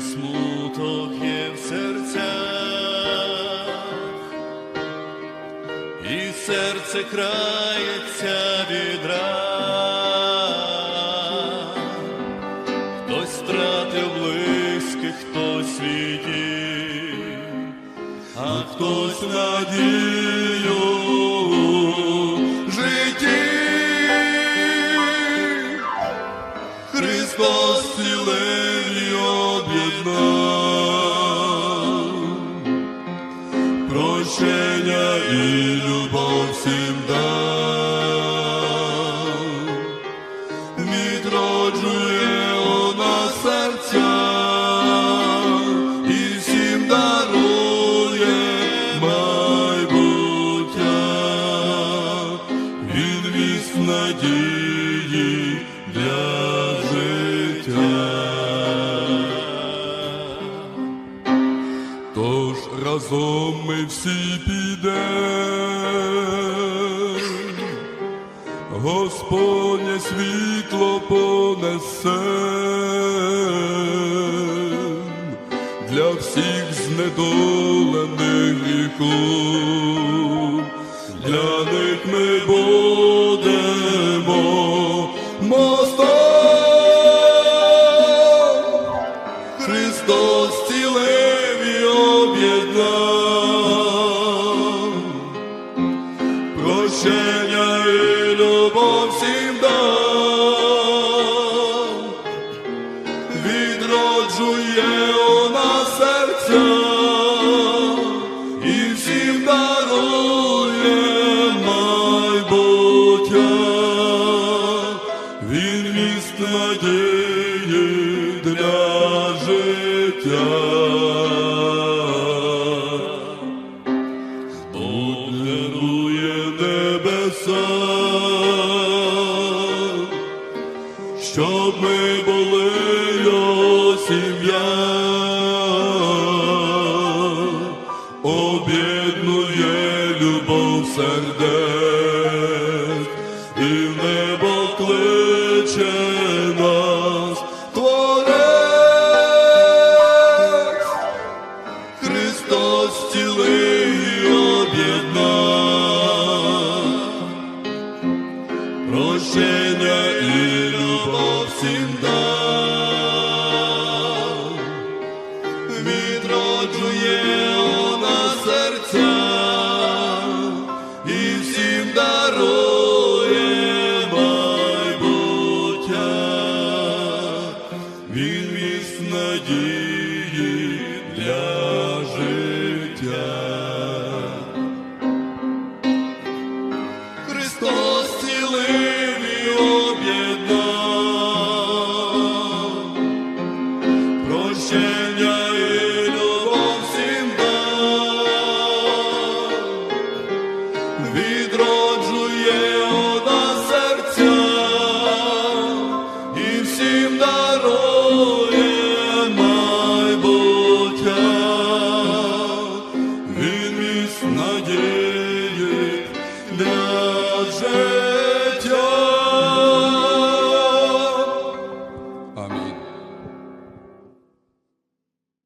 смуток є в серцях, і серце крається від. Хтось втратив близьких, хтось світів, а хтось надію. Христос цілий прощення і любов всім дав, відроджує у нас серця всі піде, Господнє світло понесе для всіх знедолених гріху, для прощення і любов всім дав, відроджує у нас серця і всім дарує майбуття. Він міст надії для небеса, щоб ми були сім'я, об'єднує любов сердець і в кличе прощення і любов всім дав, відроджує вона серця і всім дарує майбуття, він міст надії для життя. Христос